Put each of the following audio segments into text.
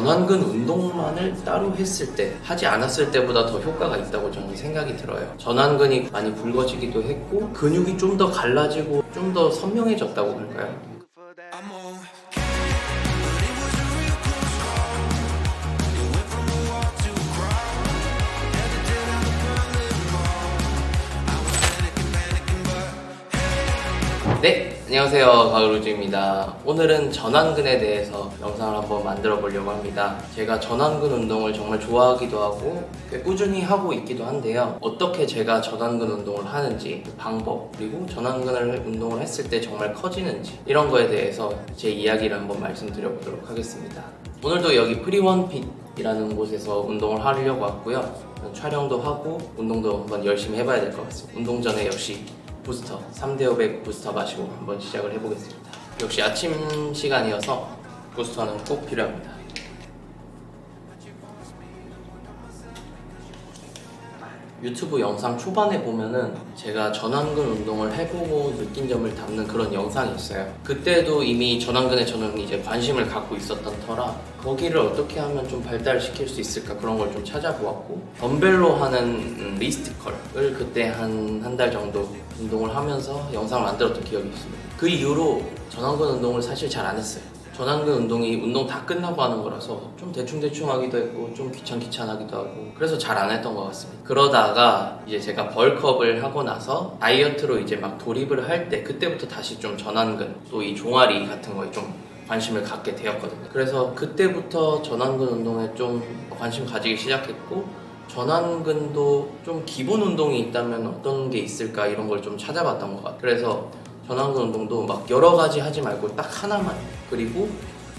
전완근 운동만을 따로 했을 때 하지 않았을 때보다 더 효과가 있다고 저는 생각이 들어요. 전완근이 많이 굵어지기도 했고 근육이 좀 더 갈라지고 좀 더 선명해졌다고 할까요? 네, 안녕하세요. 가을우주입니다. 오늘은 전완근에 대해서 영상을 한번 만들어 보려고 합니다. 제가 전완근 운동을 정말 좋아하기도 하고 꽤 꾸준히 하고 있기도 한데요. 어떻게 제가 전완근 운동을 하는지 그 방법 그리고 전완근을 운동을 했을 때 정말 커지는지 이런 거에 대해서 제 이야기를 한번 말씀드려 보도록 하겠습니다. 오늘도 여기 프리원핏이라는 곳에서 운동을 하려고 왔고요. 촬영도 하고 운동도 한번 열심히 해봐야 될 것 같습니다. 운동 전에 역시 부스터 3대 500 부스터 마시고 한번 시작을 해보겠습니다. 역시 아침 시간이어서 부스터는 꼭 필요합니다. 유튜브 영상 초반에 보면은 제가 전완근 운동을 해보고 느낀 점을 담는 그런 영상이 있어요. 그때도 이미 전완근에 저는 이제 관심을 갖고 있었던 터라 거기를 어떻게 하면 좀 발달시킬 수 있을까 그런 걸 좀 찾아보았고 덤벨로 하는 음, 리스트컬을 그때 한 한 달 정도 운동을 하면서 영상을 만들었던 기억이 있습니다. 그 이후로 전완근 운동을 사실 잘 안 했어요. 전완근 운동이 운동 다 끝나고 하는 거라서 좀 대충대충 하기도 했고 좀 귀찮귀찮하기도 하고 그래서 잘 안 했던 것 같습니다. 그러다가 이제 제가 벌크업을 하고 나서 다이어트로 이제 막 돌입을 할 때 그때부터 다시 좀 전완근 또 이 종아리 같은 거에 좀 관심을 갖게 되었거든요. 그래서 그때부터 전완근 운동에 좀 관심 가지기 시작했고 전완근도 좀 기본 운동이 있다면 어떤 게 있을까 이런 걸 좀 찾아봤던 것 같아요. 그래서 전완근 운동도 막 여러 가지 하지 말고 딱 하나만 그리고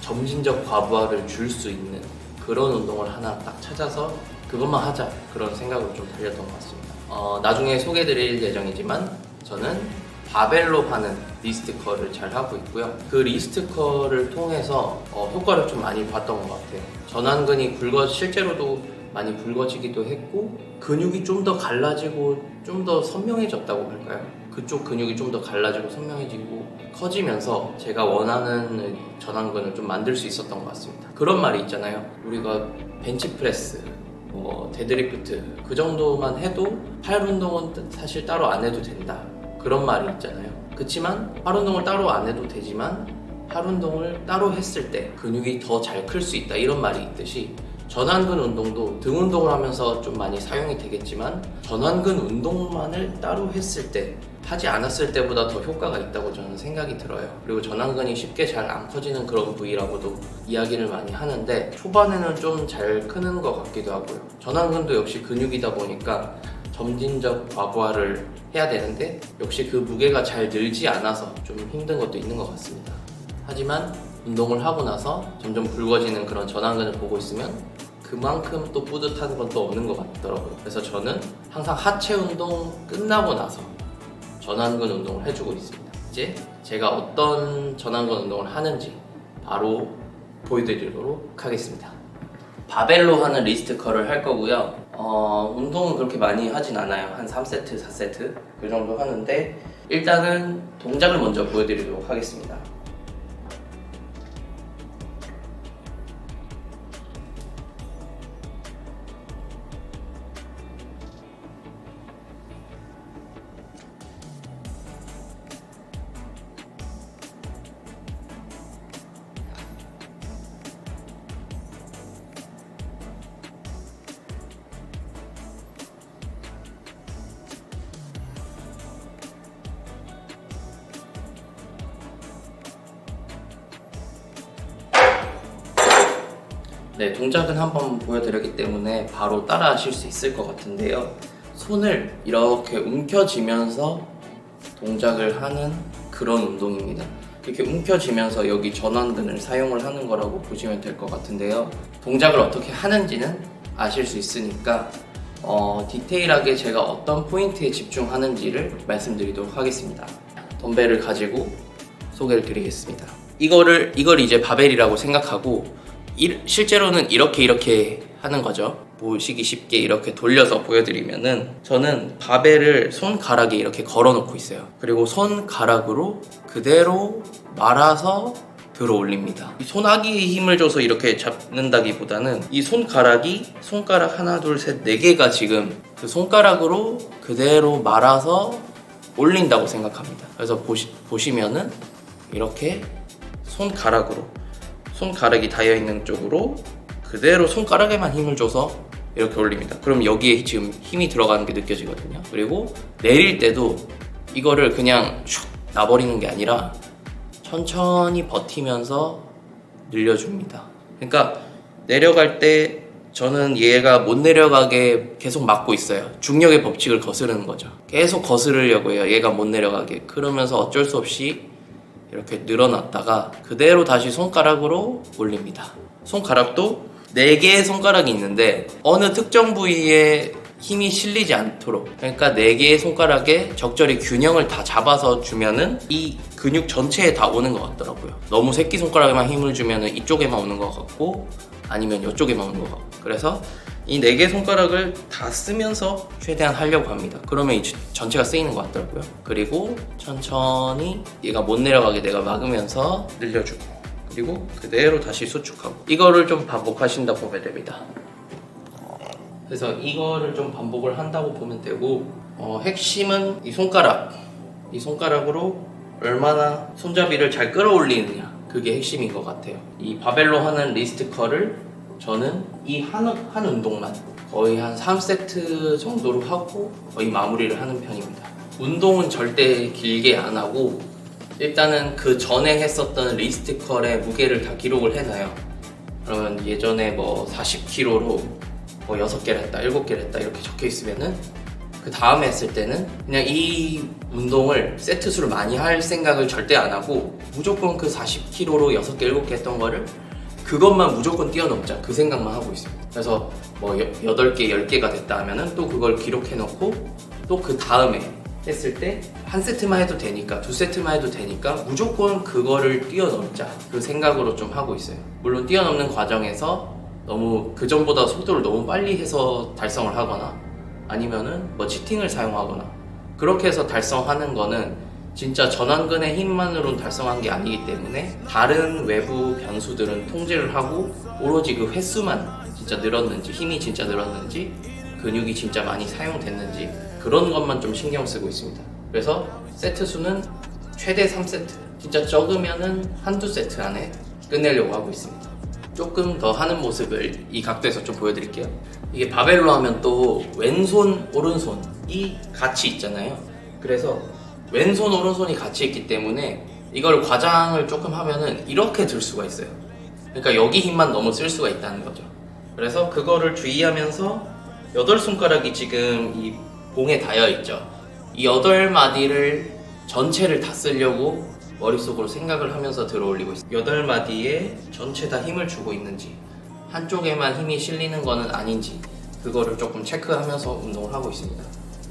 점진적 과부하를 줄 수 있는 그런 운동을 하나 딱 찾아서 그것만 하자 그런 생각으로 좀 달렸던 것 같습니다. 어, 나중에 소개드릴 예정이지만 저는 바벨로 하는 리스트컬을 잘 하고 있고요. 그 리스트컬을 통해서 어, 효과를 좀 많이 봤던 것 같아요. 전완근이 굵어 실제로도 많이 굵어지기도 했고 근육이 좀 더 갈라지고 좀 더 선명해졌다고 할까요? 그쪽 근육이 좀 더 갈라지고 선명해지고 커지면서 제가 원하는 전완근을 좀 만들 수 있었던 것 같습니다. 그런 말이 있잖아요. 우리가 벤치프레스, 뭐 데드리프트 그 정도만 해도 팔 운동은 사실 따로 안 해도 된다. 그런 말이 있잖아요. 그렇지만 팔 운동을 따로 안 해도 되지만 팔 운동을 따로 했을 때 근육이 더 잘 클 수 있다 이런 말이 있듯이 전완근 운동도 등 운동을 하면서 좀 많이 사용이 되겠지만 전완근 운동만을 따로 했을 때 하지 않았을 때보다 더 효과가 있다고 저는 생각이 들어요. 그리고 전완근이 쉽게 잘 안 커지는 그런 부위라고도 이야기를 많이 하는데 초반에는 좀 잘 크는 것 같기도 하고요. 전완근도 역시 근육이다 보니까 점진적 과부하를 해야 되는데 역시 그 무게가 잘 늘지 않아서 좀 힘든 것도 있는 것 같습니다. 하지만 운동을 하고 나서 점점 굵어지는 그런 전완근을 보고 있으면 그만큼 또 뿌듯한 건 또 없는 것 같더라고요. 그래서 저는 항상 하체 운동 끝나고 나서 전완근 운동을 해주고 있습니다. 이제 제가 어떤 전완근 운동을 하는지 바로 보여드리도록 하겠습니다. 바벨로 하는 리스트 컬을 할 거고요. 어, 운동은 그렇게 많이 하진 않아요. 한 3세트, 4세트 그 정도 하는데 일단은 동작을 먼저 보여드리도록 하겠습니다. 네, 동작은 한번 보여드렸기 때문에 바로 따라 하실 수 있을 것 같은데요. 손을 이렇게 움켜쥐면서 동작을 하는 그런 운동입니다. 이렇게 움켜쥐면서 여기 전완근을 사용을 하는 거라고 보시면 될 것 같은데요. 동작을 어떻게 하는지는 아실 수 있으니까 어, 디테일하게 제가 어떤 포인트에 집중하는지를 말씀드리도록 하겠습니다. 덤벨을 가지고 소개를 드리겠습니다. 이거를 이걸 이제 바벨이라고 생각하고 이- 실제로는 이렇게 이렇게 하는 거죠. 보시기 쉽게 이렇게 돌려서 보여드리면은 저는 바벨을 손가락에 이렇게 걸어 놓고 있어요. 그리고 손가락으로 그대로 말아서 들어 올립니다. 이 손아귀에 힘을 줘서 이렇게 잡는다기보다는 이 손가락이 손가락 하나 둘 셋 네 개가 지금 그 손가락으로 그대로 말아서 올린다고 생각합니다. 그래서 보시, 보시면은 이렇게 손가락으로 손가락이 닿여 있는 쪽으로 그대로 손가락에만 힘을 줘서 이렇게 올립니다. 그럼 여기에 지금 힘이 들어가는 게 느껴지거든요. 그리고 내릴 때도 이거를 그냥 슉 놔버리는 게 아니라 천천히 버티면서 늘려줍니다. 그러니까 내려갈 때 저는 얘가 못 내려가게 계속 막고 있어요. 중력의 법칙을 거스르는 거죠. 계속 거스르려고 해요. 얘가 못 내려가게. 그러면서 어쩔 수 없이 이렇게 늘어났다가 그대로 다시 손가락으로 올립니다. 손가락도 4개의 손가락이 있는데 어느 특정 부위에 힘이 실리지 않도록 그러니까 4개의 손가락에 적절히 균형을 다 잡아서 주면은 이 근육 전체에 다 오는 것 같더라고요. 너무 새끼손가락에만 힘을 주면은 이쪽에만 오는 것 같고 아니면 이쪽에만 오는 것 같고 그래서 이 4개 손가락을 다 쓰면서 최대한 하려고 합니다. 그러면 이 전체가 쓰이는 것 같더라고요. 그리고 천천히 얘가 못 내려가게 내가 막으면서 늘려주고 그리고 그대로 다시 수축하고 이거를 좀 반복하신다 보면 됩니다. 그래서 이거를 좀 반복을 한다고 보면 되고 어, 핵심은 이 손가락 이 손가락으로 얼마나 손잡이를 잘 끌어올리느냐 그게 핵심인 것 같아요 이 바벨로 하는 리스트 컬을 저는 이 한 한 운동만 거의 한 3세트 정도로 하고 거의 마무리를 하는 편입니다. 운동은 절대 길게 안 하고 일단은 그 전에 했었던 리스트 컬의 무게를 다 기록을 해놔요. 그러면 예전에 뭐 40kg로 뭐 6개를 했다, 7개를 했다 이렇게 적혀 있으면은 그 다음에 했을 때는 그냥 이 운동을 세트 수를 많이 할 생각을 절대 안 하고 무조건 그 40kg로 6개, 7개 했던 거를 그것만 무조건 뛰어넘자 그 생각만 하고 있습니다. 그래서 뭐 8개, 10개가 됐다 하면은 또 그걸 기록해 놓고 또 그 다음에 했을 때 한 세트만 해도 되니까 두 세트만 해도 되니까 무조건 그거를 뛰어넘자 그 생각으로 좀 하고 있어요. 물론 뛰어넘는 과정에서 너무 그 전보다 속도를 너무 빨리 해서 달성을 하거나 아니면은 뭐 치팅을 사용하거나 그렇게 해서 달성하는 거는 진짜 전완근의 힘만으로는 달성한 게 아니기 때문에 다른 외부 변수들은 통제를 하고 오로지 그 횟수만 진짜 늘었는지 힘이 진짜 늘었는지 근육이 진짜 많이 사용됐는지 그런 것만 좀 신경 쓰고 있습니다. 그래서 세트 수는 최대 3세트 진짜 적으면은 한두 세트 안에 끝내려고 하고 있습니다. 조금 더 하는 모습을 이 각도에서 좀 보여드릴게요. 이게 바벨로 하면 또 왼손, 오른손이 같이 있잖아요. 그래서 왼손, 오른손이 같이 있기 때문에 이걸 과장을 조금 하면은 이렇게 들 수가 있어요. 그러니까 여기 힘만 너무 쓸 수가 있다는 거죠. 그래서 그거를 주의하면서 여덟 손가락이 지금 이 봉에 닿여 있죠. 이 여덟 마디를 전체를 다 쓰려고 머릿속으로 생각을 하면서 들어 올리고 있어요. 여덟 마디에 전체 다 힘을 주고 있는지 한쪽에만 힘이 실리는 거는 아닌지 그거를 조금 체크하면서 운동을 하고 있습니다.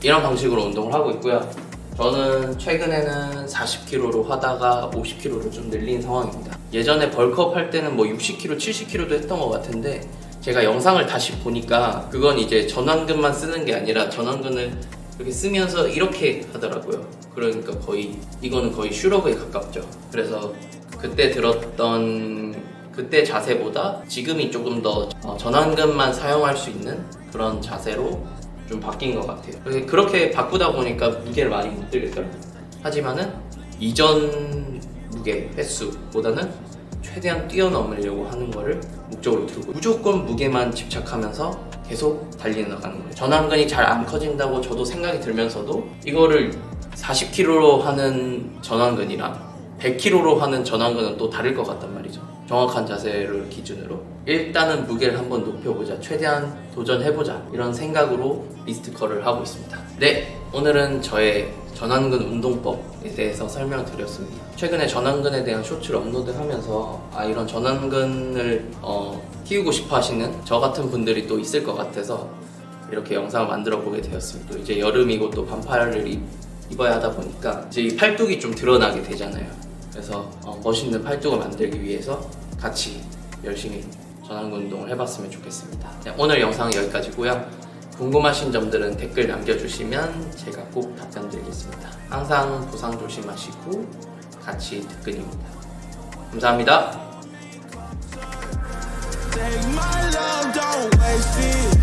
이런 방식으로 운동을 하고 있고요. 저는 최근에는 40kg로 하다가 50kg로 좀 늘린 상황입니다. 예전에 벌크업 할 때는 뭐 60kg, 70kg도 했던 것 같은데 제가 영상을 다시 보니까 그건 이제 전완근만 쓰는 게 아니라 전완근을 이렇게 쓰면서 이렇게 하더라고요. 그러니까 거의 이거는 거의 슈러그에 가깝죠. 그래서 그때 들었던 그때 자세보다 지금이 조금 더 어, 전완근만 사용할 수 있는 그런 자세로 좀 바뀐 것 같아요. 그렇게 바꾸다 보니까 무게를 많이 못 들겠더라고요. 하지만은 이전 무게 횟수보다는 최대한 뛰어넘으려고 하는 거를 목적으로 두고 무조건 무게만 집착하면서 계속 달리는 나가는 거예요. 전완근이 잘 안 커진다고 저도 생각이 들면서도 이거를 40kg로 하는 전완근이랑 100kg로 하는 전완근은 또 다를 것 같단 말이죠. 정확한 자세를 기준으로 일단은 무게를 한번 높여보자. 최대한 도전해보자. 이런 생각으로 리스트컬을 하고 있습니다. 네, 오늘은 저의 전완근 운동법에 대해서 설명드렸습니다. 최근에 전완근에 대한 쇼츠를 업로드하면서 아 이런 전완근을 어, 키우고 싶어 하시는 저 같은 분들이 또 있을 것 같아서 이렇게 영상을 만들어 보게 되었습니다. 또 이제 여름이고 또 반팔을 입, 입어야 하다 보니까 이제 이 팔뚝이 좀 드러나게 되잖아요. 그래서 어, 멋있는 팔뚝을 만들기 위해서 같이 열심히 전완근 운동을 해봤으면 좋겠습니다. 네, 오늘 영상은 여기까지고요. 궁금하신 점들은 댓글 남겨주시면 제가 꼭 답변 드리겠습니다. 항상 부상 조심하시고 같이 특근입니다. 감사합니다. Take my love, don't waste it.